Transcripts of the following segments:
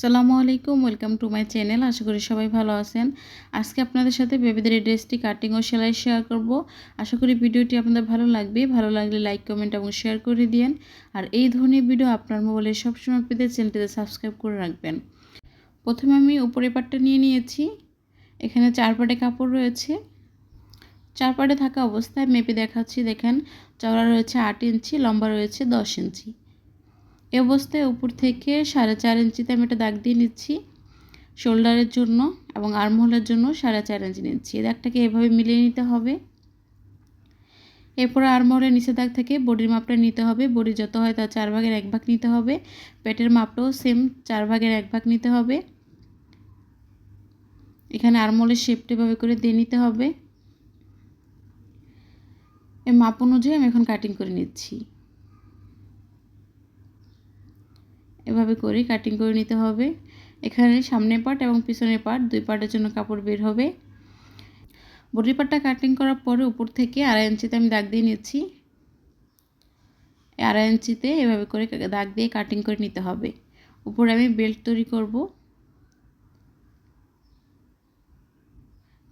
সালামু আলাইকুম, welcome to my channel. আশা করি সবাই ভালো আছেন। আজকে আপনাদের সাথে বেবিদের ড্রেসটি কাটিং ও সেলাই শেয়ার করব। আশা করি ভিডিওটি আপনাদের ভালো লাগবে। ভালো লাগলে লাইক, কমেন্ট এবং শেয়ার করে দিন আর এই ধরনের ভিডিও আপনার মোবাইলে সবসময় পেতে চ্যানেলটিতে সাবস্ক্রাইব করে রাখবেন। প্রথমে আমি উপরে পাটটা নিয়ে নিয়েছি। এখানে চার পাটে কাপড় রয়েছে। চার পাটে থাকা অবস্থায় মেপে দেখাচ্ছি। দেখেন, চওড়া রয়েছে আট ইঞ্চি, লম্বা রয়েছে দশ ইঞ্চি। এ অবস্থায় উপর থেকে সাড়ে চার ইঞ্চিতে আমি একটা দাগ দিয়ে নিচ্ছি। শোল্ডারের জন্য এবং আর্মহোলের জন্য সাড়ে চার ইঞ্চি নিচ্ছি। এই দাগটাকে এভাবে মিলিয়ে নিতে হবে। এরপর আর্মহোলের নিচে দাগ থেকে বডির মাপটা নিতে হবে। বডি যত হয় তার চার ভাগের এক ভাগ নিতে হবে। পেটের মাপটাও সেম, চার ভাগের এক ভাগ নিতে হবে। এখানে আর্মহোলের শেপটা এভাবে করে দিয়ে নিতে হবে। এই মাপ অনুযায়ী আমি এখন কাটিং করে নিচ্ছি। এভাবে করে কাটিং করে নিতে হবে। এখানে সামনের পার্ট এবং পিছনের পার্ট দুই পার্টের জন্য কাপড় বের হবে। বডি পার্টটা কাটিং করার পরে উপর থেকে আড়াই ইঞ্চিতে আমি দাগ দিয়ে নিচ্ছি। আড়াই ইঞ্চিতে এভাবে করে দাগ দিয়ে কাটিং করে নিতে হবে। উপরে আমি বেল্ট তৈরি করব।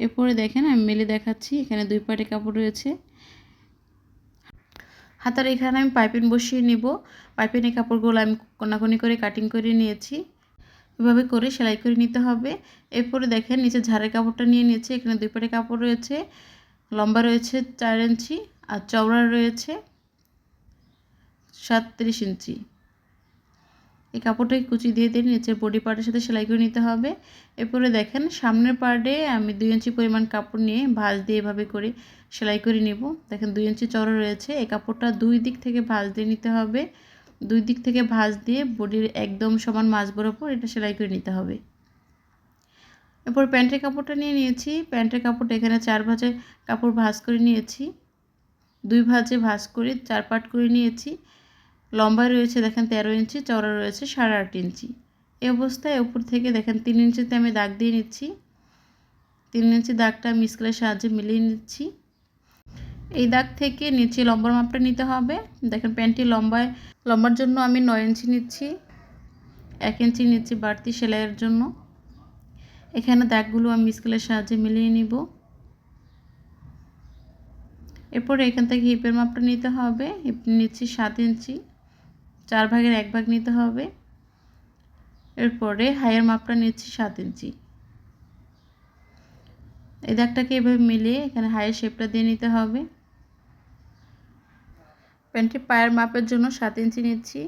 এরপরে দেখেন আমি মেলে দেখাচ্ছি, এখানে দুই পার্টে কাপড় রয়েছে। হাতার এখানে আমি পাইপিং বসিয়ে নিব। পাইপিনের কাপড়গুলো আমি কোনাকুনি করে কাটিং করে নিয়েছি। এভাবে করে সেলাই করে নিতে হবে। এরপরে দেখেন নিচে ঝাড়ের কাপড়টা নিয়ে নিয়েছি। এখানে দুই পাটে কাপড় রয়েছে, লম্বা রয়েছে চার ইঞ্চি আর চওড়া রয়েছে সাতত্রিশ ইঞ্চি। এই কাপড়টাকে কুচি দিয়ে দিয়ে নিচের বডি পার্টের সাথে সেলাই করে নিতে হবে। এরপরে দেখেন সামনের পার্টে আমি দুই ইঞ্চি পরিমাণ কাপড় নিয়ে ভাঁজ দিয়ে এভাবে করে সেলাই করে নিব। দেখেন দুই ইঞ্চি চড়া রয়েছে। এই কাপড়টা দুই দিক থেকে ভাঁজ দিয়ে নিতে হবে। দুই দিক থেকে ভাঁজ দিয়ে বডির একদম সমান মাছ বরাবর এটা সেলাই করে নিতে হবে। এরপর প্যান্টের কাপড়টা নিয়ে নিয়েছি। প্যান্টের কাপড়টা এখানে চার ভাঁজে কাপড় ভাঁজ করে নিয়েছি। দুই ভাঁজে ভাঁজ করে চার পাট করে নিয়েছি। লম্বা রয়েছে দেখেন তেরো ইঞ্চি চড়া রয়েছে সাড়ে আট ইঞ্চি। এই অবস্থায় উপর থেকে দেখেন তিন ইঞ্চিতে আমি দাগ দিয়ে নিচ্ছি। তিন ইঞ্চি দাগটা আমি স্কেলের সাহায্যে মিলিয়ে নিচ্ছি। এই দাগ থেকে নিচে লম্বার মাপটা নিতে হবে। দেখেন প্যান্টটি লম্বায়, লম্বার জন্য আমি নয় ইঞ্চি নিচ্ছি, এক ইঞ্চি নিচ্ছি বাড়তি সেলাইয়ের জন্য। এখানে দাগগুলো আমি স্কেলের সাহায্যে মিলিয়ে নিব। এরপরে এখান থেকে হিপের মাপটা নিতে হবে। হিপ নিচ্ছি সাত ইঞ্চি, চার ভাগের এক ভাগ নিতে হবে। এরপরে হাইয়ের মাপটা নিচ্ছি সাত ইঞ্চি। এই দাগটাকে এভাবে মিলিয়ে এখানে হাইয়ের শেপটা দিয়ে নিতে হবে। প্যান্টটি পায়ের মাপের জন্য সাত ইঞ্চি নিচ্ছি।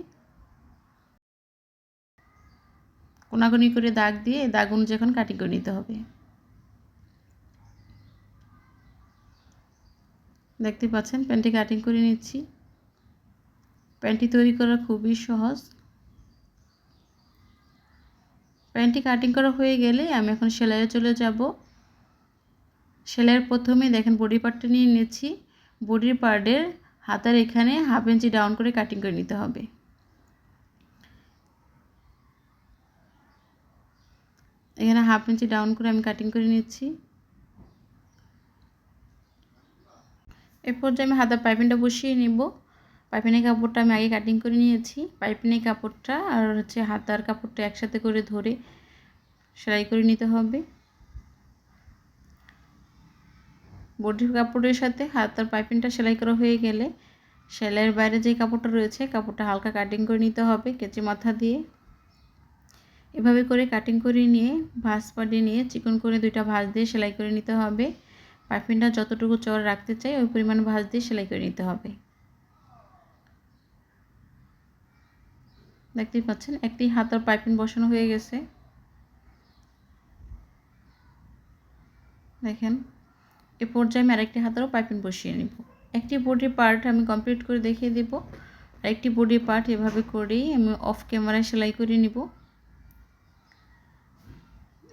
কোনাগুনি করে দাগ দিয়ে দাগ অনুযায়ী এখন কাটিং করে নিতে হবে। দেখতে পাচ্ছেন, প্যান্টটি কাটিং করে নিচ্ছি। প্যান্টটি তৈরি করা খুবই সহজ। প্যান্টটি কাটিং করা হয়ে গেলে আমি এখন সেলাইয়ে চলে যাব। সেলাইয়ের প্রথমে দেখেন বডি পার্টটা নিয়ে নিচ্ছি। বডির পার্টের হাতার এখানে হাফ ইঞ্চি ডাউন করে কাটিং করে নিতে হবে। এখানে হাফ ইঞ্চি ডাউন করে আমি কাটিং করে নিচ্ছি। এরপর যে আমি হাতার পাইপিংটা বসিয়ে নিব। পাইপিনের কাপড়টা আমি আগে কাটিং করে নিয়েছি। পাইপিনের কাপড়টা আর হচ্ছে হাতার কাপড়টা একসাথে করে ধরে সেলাই করে নিতে হবে। বডির কাপড়ের সাথে হাতার পাইপিংটা সেলাই করা হয়ে গেলে সেলাইয়ের বাইরে যে কাপড়টা রয়েছে, কাপড়টা হালকা কাটিং করে নিতে হবে কেচি মাথা দিয়ে। এভাবে করে কাটিং করে নিয়ে, ভাঁজ পাড়িয়ে নিয়ে চিকন করে দুইটা ভাঁজ দিয়ে সেলাই করে নিতে হবে। পাইপিংটা যতটুকু চড় রাখতে চাই, ওই পরিমাণ ভাঁজ দিয়ে সেলাই করে নিতে হবে। দেখতেই পাচ্ছেন, একটি হাতার পাইপিং বসানো হয়ে গেছে। দেখেন এ পর্যায়ে আমি আরেকটি হাতারও পাইপিং বসিয়ে নিব। একটি বডি পার্ট আমি কমপ্লিট করে দেখিয়ে দেব। আরেকটি বডি পার্ট এভাবে করেই আমি অফ ক্যামেরায় সেলাই করে নিব।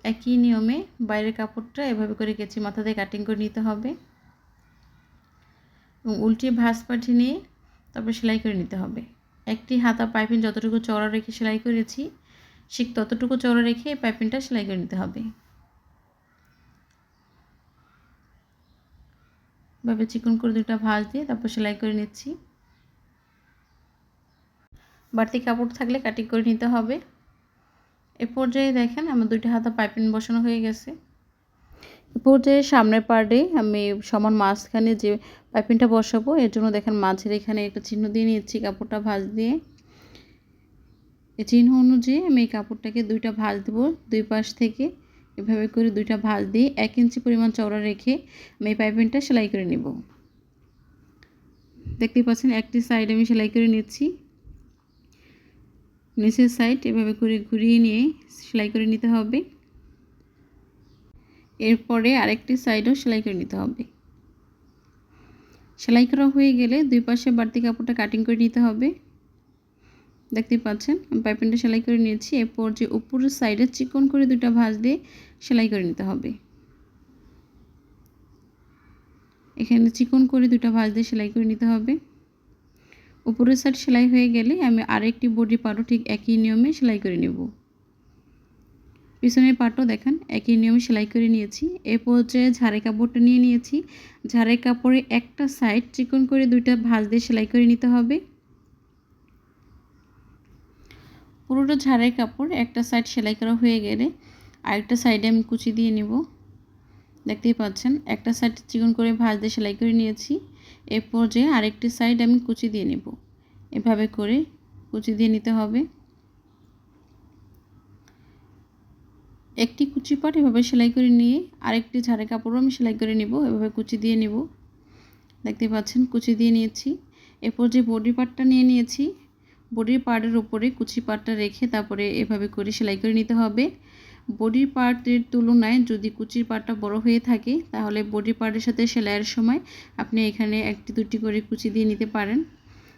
একই নিয়মে বাইরের কাপড়টা এভাবে করে কেচি দিয়ে কাটিং করে নিতে হবে। এবং উল্টি ভাঁজ পাঠিয়ে নিয়ে তারপর সেলাই করে নিতে হবে। একটি হাতা পাইপিং যতটুকু চড়া রেখে সেলাই করেছি, ঠিক ততটুকু চড়া রেখে পাইপিংটা সেলাই করে নিতে হবে। ভাবে চিকন করে দুটা ভাঁজ দিয়ে তারপর সেলাই করে নিচ্ছি। বাড়তি কাপড় থাকলে কাটিং করে নিতে হবে। এ পর্যায়ে দেখেন আমার দুইটা হাতা পাইপিং বসানো হয়ে গেছে। এ পর্যায়ে সামনের পার্টে আমি সমান মাঝখানে যে পাইপিংটা বসাবো, এর জন্য দেখেন মাঝের এখানে একটা চিহ্ন দিয়ে নিচ্ছি কাপড়টা ভাঁজ দিয়ে। এই চিহ্ন অনুযায়ী আমি এই কাপড়টাকে দুইটা ভাঁজ দেবো, দুই পাশ থেকে। এভাবে করে দুইটা ভাঁজ দিয়ে এক ইঞ্চি পরিমাণ চওড়া রেখে আমি এই পাইপিংটা সেলাই করে নেব। দেখতে পাচ্ছেন, একটি সাইড আমি সেলাই করে নিচ্ছি। নিচের সাইড এভাবে করে ঘুরিয়ে নিয়ে সেলাই করে নিতে হবে। এরপরে আরেকটি সাইডও সেলাই করে নিতে হবে। সেলাই করা হয়ে গেলে দুই পাশে বাড়তি কাপড়টা কাটিং করে নিতে হবে। দেখতে পাচ্ছেন। আমি পাইপিংটা সেলাই করে নিয়েছি। এরপর যে উপরের সাইডে চিকন করে দুটা ভাঁজ দিয়ে সেলাই করে নিতে হবে। এখানে চিকন করে দুটা ভাঁজ দিয়ে সেলাই করে নিতে হবে। উপরের সাইড সেলাই হয়ে গেলে আমি আরেকটি বডি পার্টও ঠিক একই নিয়মে সেলাই করে নেব। পিছনের পাটও দেখেন, একই নিয়মে সেলাই করে নিয়েছি। এ পর্যায়ে ঝাড়ে কাপড়টা নিয়ে নিয়েছি। ঝাড়ে কাপড়ে একটা সাইড চিকন করে দুইটা ভাঁজ দিয়ে সেলাই করে নিতে হবে। পুরোটা ঝাড়ের কাপড়, একটা সাইড সেলাই করা হয়ে গেলে আরেকটা সাইডে আমি কুচি দিয়ে নেব। দেখতেই পাচ্ছেন, একটা সাইড চিকন করে ভাঁজ দিয়ে সেলাই করে নিয়েছি। এ পর্যায়ে আরেকটি সাইড আমি কুচি দিয়ে নেব। এভাবে করে কুচি দিয়ে নিতে হবে। একটি কুচি পাট এভাবে সেলাই করে নিয়ে আরেকটি ঝাড়ে কাপড়ও আমি সেলাই করে নেব, এভাবে কুচি দিয়ে নেব। দেখতে পাচ্ছেন, কুচি দিয়ে নিয়েছি। এরপর যে বডি পার্টটা নিয়ে নিয়েছি। বডির পার্টের উপরে কুচি পার্টটা রেখে তারপরে এভাবে করে সেলাই করে নিতে হবে। বডির পার্টের তুলনায় যদি কুচির পার্টটা বড় হয়ে থাকে, তাহলে বডি পার্টের সাথে সেলাইয়ের সময় আপনি এখানে একটি দুটি করে কুচি দিয়ে নিতে পারেন।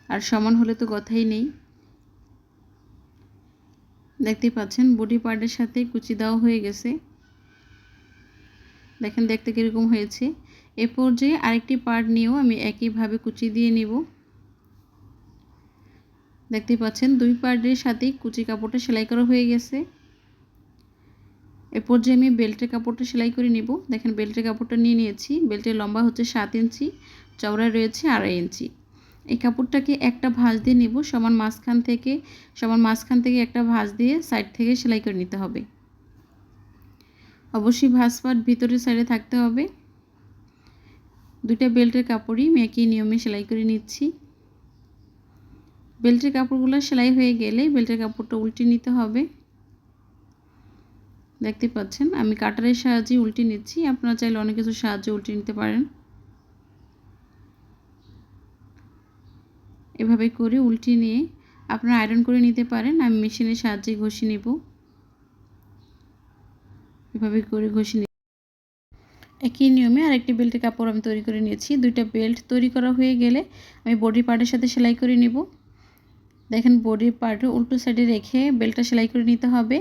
আর সমান হলে তো কথাই নেই। দেখতেই পাচ্ছেন বডি পার্টের সাথে কুচি দেওয়া হয়ে গেছে। দেখেন, দেখতে কীরকম হয়েছে। এ পর্যায়ে আরেকটি পার্ট নিয়েও আমি একইভাবে কুচি দিয়ে নেব। দেখতে পাচ্ছেন, দুই পার্টের সাথেই কুচি কাপড়টা সেলাই করা হয়ে গেছে। এরপর যে আমি বেল্টের কাপড়টা সেলাই করে নিব, দেখেন বেল্টের কাপড়টা নিয়ে নিয়েছি বেল্টের লম্বা হচ্ছে সাত ইঞ্চি, চওড়া রয়েছে আড়াই ইঞ্চি। এই কাপড়টাকে একটা ভাঁজ দিয়ে নিব, সমান মাঝখান থেকে, সমান মাঝখান থেকে একটা ভাঁজ দিয়ে সাইড থেকে সেলাই করে নিতে হবে। অবশ্যই ভাঁজ পাট ভিতরের সাইডে থাকতে হবে। দুইটা বেল্টের কাপড়ই একই নিয়মে সেলাই করে নিচ্ছি। বেল্টের কাপড়গুলো সেলাই হয়ে গেলে বেল্টের কাপড়টা উল্টে নিতে হবে। দেখতে পাচ্ছেন, আমি কাটারের সাহায্যে উল্টে নিচ্ছি। আপনারা চাইলে অনেক কিছু সাহায্যে উল্টে নিতে পারেন। এভাবে করে উল্টে নিয়ে আপনারা আয়রন করে নিতে পারেন। আমি মেশিনের সাহায্যে ঘষে নেব। এভাবে করে ঘষে নিই একই নিয়মে আরেকটি বেল্টের কাপড় আমি তৈরি করে নিয়েছি। দুইটা বেল্ট তৈরি করা হয়ে গেলে আমি বডি পার্টের সাথে সেলাই করে নেব। দেখেন বডির পার্টে উল্টো সাইডে রেখে বেল্টটা সেলাই করে নিতে হবে।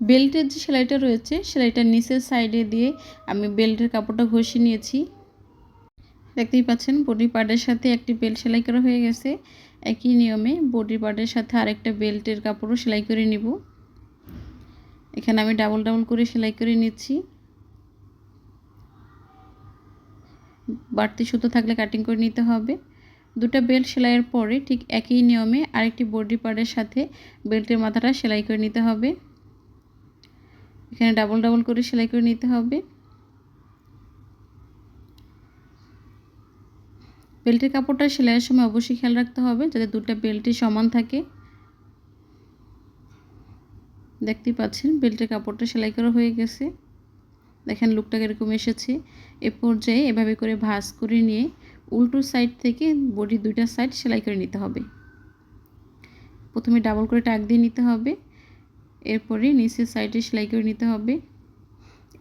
বেল্টের যে সেলাইটা রয়েছে সেলাইটার নিচের সাইডে দিয়ে আমি বেল্টের কাপড়টা ঘষে নিয়েছি। দেখতেই পাচ্ছেন বডি পার্টের সাথে একটি বেল্ট সেলাই করা হয়ে গেছে। একই নিয়মে বডি পার্টের সাথে আরেকটা বেল্টের কাপড়ও সেলাই করে নিব। এখানে আমি ডাবল ডাবল করে সেলাই করে নিচ্ছি। বাড়তি সুতো থাকলে কাটিং করে নিতে হবে। দুটা বেল্ট সেলাইয়ের পরে ঠিক একই নিয়মে আরেকটি বডি পার্টের সাথে বেল্টের মাথাটা সেলাই করে নিতে হবে। এখানে ডাবল ডাবল করে সেলাই করে নিতে হবে। বেল্টের কাপড়টা সেলাইয়ের সময় অবশ্যই খেয়াল রাখতে হবে যাতে দুটা বেল্টই সমান থাকে। দেখতেই পাচ্ছেন, বেল্টের কাপড়টা সেলাই করা হয়ে গেছে। দেখেন লুকটা কীরকম এসেছে। এ পর্যায়ে এভাবে করে ভাঁজ করে নিয়ে উল্টো সাইড থেকে বডি দুইটা সাইড সেলাই করে নিতে হবে। প্রথমে ডাবল করে টাক দিয়ে নিতে হবে। এরপরে নিচের সাইডে সেলাই করে নিতে হবে।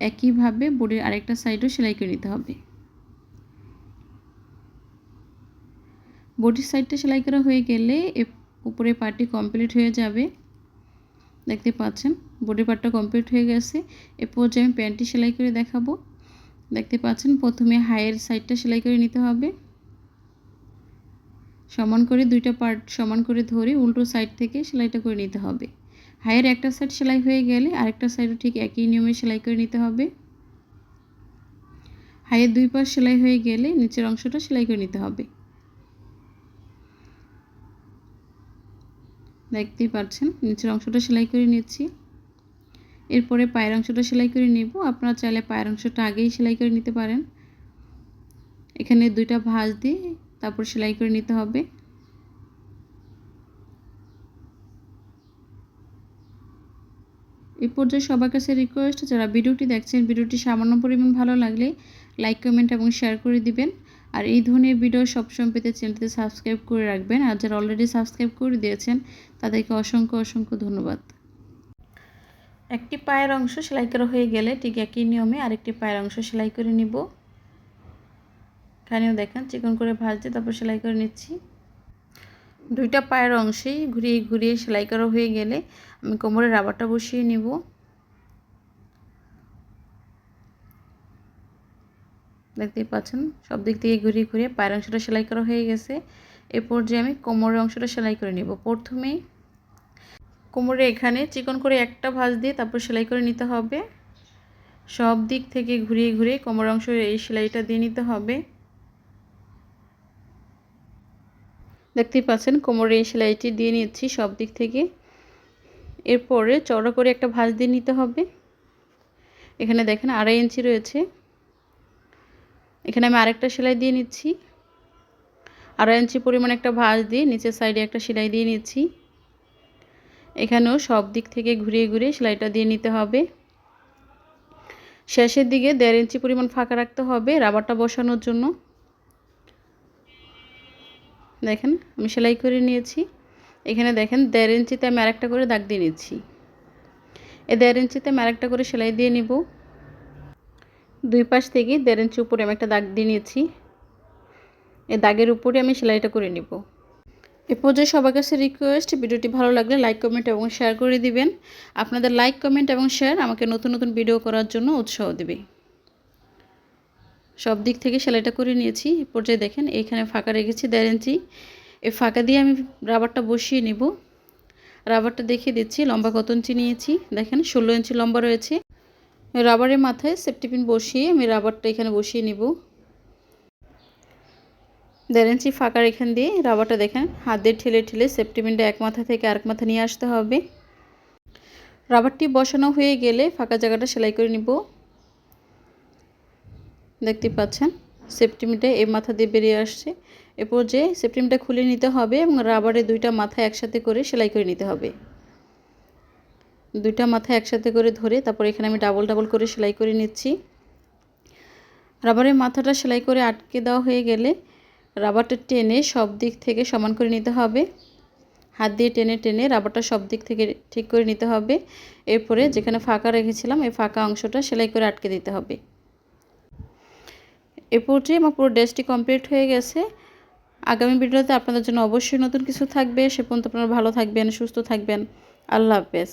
একইভাবে বডির আরেকটা সাইডও সেলাই করে নিতে হবে। বডির সাইডটা সেলাই করা হয়ে গেলে উপরে পার্টটি কমপ্লিট হয়ে যাবে। দেখতে পাচ্ছেন বডি পার্টটা কমপ্লিট হয়ে গেছে। এরপর যে আমি প্যান্টটি সেলাই করে দেখাবো। দেখতে পাচ্ছেন, প্রথমে হাইয়ের সাইডটা সেলাই করে নিতে হবে। সমান করে দুইটা পার্ট সমান করে ধরে উল্টো সাইড থেকে সেলাইটা করে নিতে হবে। হাইয়ের একটা সাইড সেলাই হয়ে গেলে আরেকটা সাইডও ঠিক একই নিয়মে সেলাই করে নিতে হবে। হাইয়ের দুই পাশ সেলাই হয়ে গেলে নিচের অংশটা সেলাই করে নিতে হবে। দেখতেই পাচ্ছেন, নিচের অংশটা সেলাই করে নিচ্ছি। এরপরে পায়ের অংশটা সেলাই করে নিব, আপনারা চাইলে পায়ের অংশটা আগেই সেলাই করে নিতে পারেন। এখানে দুইটা ভাঁজ দিয়ে তারপর সেলাই করে নিতে হবে। এই পর্যায়ে সবার কাছে রিকোয়েস্ট যারা ভিডিওটি দেখছেন, ভিডিওটি সামান্য পরিমাণ ভালো লাগলে লাইক কমেন্ট এবং শেয়ার করে দিবেন। আর এই ধরনের ভিডিও সবসময় পেতে চ্যানেলটি সাবস্ক্রাইব করে রাখবেন। আর যারা অলরেডি সাবস্ক্রাইব করে দিয়েছেন, তাদেরকে অসংখ্য অসংখ্য ধন্যবাদ। একটি পায়ের অংশ সেলাই করা হয়ে গেলে ঠিক একই নিয়মে আরেকটি পায়ের অংশ সেলাই করে নিব। এখানেও দেখেন, চিকন করে ভাজতে তারপর সেলাই করে নিচ্ছি। দুইটা পায়ের অংশেই ঘুরিয়ে ঘুরিয়ে সেলাই করা হয়ে গেলে আমি কোমরে রাবারটা বসিয়ে নিব। দেখতেই পাচ্ছেন। সব দিক থেকে ঘুরিয়ে ঘুরিয়ে পায়ের অংশটা সেলাই করা হয়ে গেছে। এ পর্যায়ে আমি কোমরের অংশটা সেলাই করে নিব। প্রথমেই কোমরে এখানে চিকন করে একটা ভাঁজ দিয়ে তারপর সেলাই করে নিতে হবে। সব দিক থেকে ঘুরিয়ে ঘুরিয়ে কোমর অংশ এই সেলাইটা দিয়ে নিতে হবে। দেখতেই পাচ্ছেন কোমরে এই সেলাইটি দিয়ে নিচ্ছি সব দিক থেকে। এরপরে চড়া করে একটা ভাঁজ দিয়ে নিতে হবে। এখানে দেখেন আড়াই ইঞ্চি রয়েছে। এখানে আমি আরেকটা সেলাই দিয়ে নিচ্ছি। আড়াই ইঞ্চি পরিমাণ একটা ভাঁজ দিয়ে নিচের সাইডে একটা সেলাই দিয়ে নিচ্ছি। এখানেও সব দিক থেকে ঘুরিয়ে ঘুরিয়ে সেলাইটা দিয়ে নিতে হবে। শেষের দিকে দেড় ইঞ্চি পরিমাণ ফাঁকা রাখতে হবে রাবারটা বসানোর জন্য। দেখেন, আমি সেলাই করে নিয়েছি। এখানে দেখেন, দেড় ইঞ্চিতে আমি আরেকটা করে দাগ দিয়ে নিচ্ছি। এই দেড় ইঞ্চিতে আমি আরেকটা করে সেলাই দিয়ে নিব। দুই পাশ থেকে দেড় ইঞ্চি উপরে আমি একটা দাগ দিয়ে নিয়েছি। এই দাগের উপরে আমি সেলাইটা করে নিব। এ পর্যায়ে সবার কাছে রিকোয়েস্ট ভিডিওটি ভালো লাগলে লাইক কমেন্ট এবং শেয়ার করে দিবেন। আপনাদের লাইক কমেন্ট এবং শেয়ার আমাকে নতুন নতুন ভিডিও করার জন্য উৎসাহ দেবে। সব দিক থেকে সেলাইটা করে নিয়েছি। এ পর্যায়ে দেখেন, এখানে ফাঁকা রেখেছি দেড় ইঞ্চি। এই ফাঁকা দিয়ে আমি রাবারটা বসিয়ে নিব। রাবারটা দেখিয়ে দিচ্ছি, লম্বা কত ইঞ্চি নিয়েছি? দেখেন, ষোলো ইঞ্চি লম্বা রয়েছে। রাবারের মাথায় সেফটিপিন বসিয়ে আমি রাবারটা এখানে বসিয়ে নিব। দেড় ইঞ্চি ফাঁকার এখান দিয়ে রাবারটা দেখেন, হাত দিয়ে ঠেলে ঠেলে সেফটিপিনটা এক মাথা থেকে আরেক মাথা নিয়ে আসতে হবে। রাবারটি বসানো হয়ে গেলে ফাঁকা জায়গাটা সেলাই করে নিব। দেখতে পাচ্ছেন সেফটিমিটা এই মাথা দিয়ে বেরিয়ে আসছে। এরপর যে সেফটিমিটা খুলে নিতে হবে এবং রাবারের দুইটা মাথা একসাথে করে সেলাই করে নিতে হবে। দুইটা মাথা একসাথে করে ধরে তারপর এখানে আমি ডাবল ডাবল করে সেলাই করে নিচ্ছি। রাবারের মাথাটা সেলাই করে আটকে দেওয়া হয়ে গেলে রাবারটা টেনে সব দিক থেকে সমান করে নিতে হবে। হাত দিয়ে টেনে টেনে রাবারটা সব দিক থেকে ঠিক করে নিতে হবে। এরপরে যেখানে ফাঁকা রেখেছিলাম এই ফাঁকা অংশটা সেলাই করে আটকে দিতে হবে। এ পর্যায়ে আমার পুরো ড্রেসটি কমপ্লিট হয়ে গেছে। আগামী ভিডিওতে আপনাদের জন্য অবশ্যই নতুন কিছু থাকবে। সে পর্যন্ত আপনারা ভালো থাকবেন, সুস্থ থাকবেন। আল্লাহ হাফেজ।